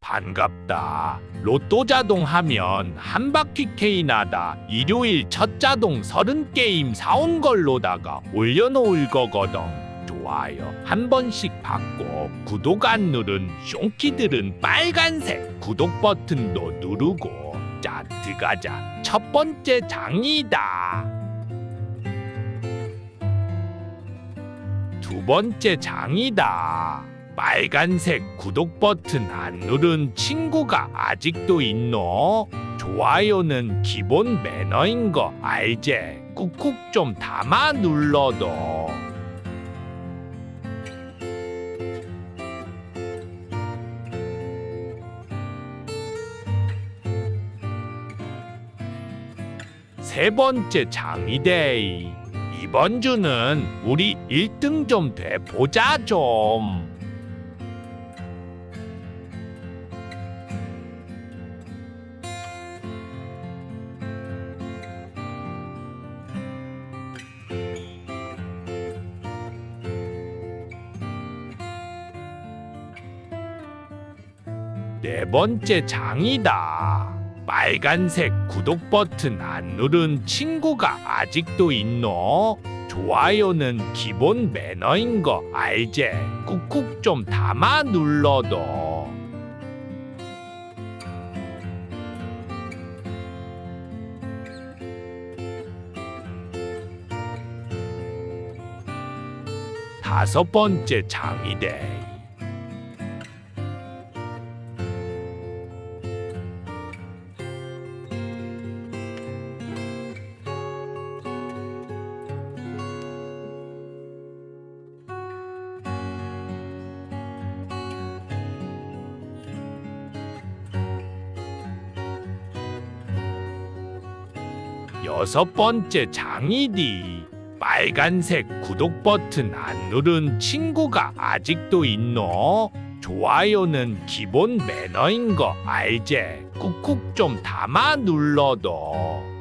반갑다. 로또 자동 하면 한 바퀴 K 나다. 일요일 첫 자동 서른 게임 사온 걸로다가 올려놓을 거거든. 좋아요 한 번씩 받고 구독 안 누른 숑키들은 빨간색 구독 버튼도 누르고 자 들어가자 첫 번째 장이다 두 번째 장이다 빨간색 구독 버튼 안 누른 친구가 아직도 있노? 좋아요는 기본 매너인 거 알지? 꾹꾹 좀 담아 눌러도. 세 번째 장이데이. 이번 주는 우리 1등 좀 돼 보자 좀. 네 번째 장이다. 빨간색 구독 버튼 안 누른 친구가 아직도 있노? 좋아요는 기본 매너인 거 알제? 꾹꾹 좀 담아 눌러도. 다섯 번째 장이대. 여섯 번째 장이디. 빨간색 구독 버튼 안 누른 친구가 아직도 있노? 좋아요는 기본 매너인 거 알제? 꾹꾹 좀 담아 눌러도.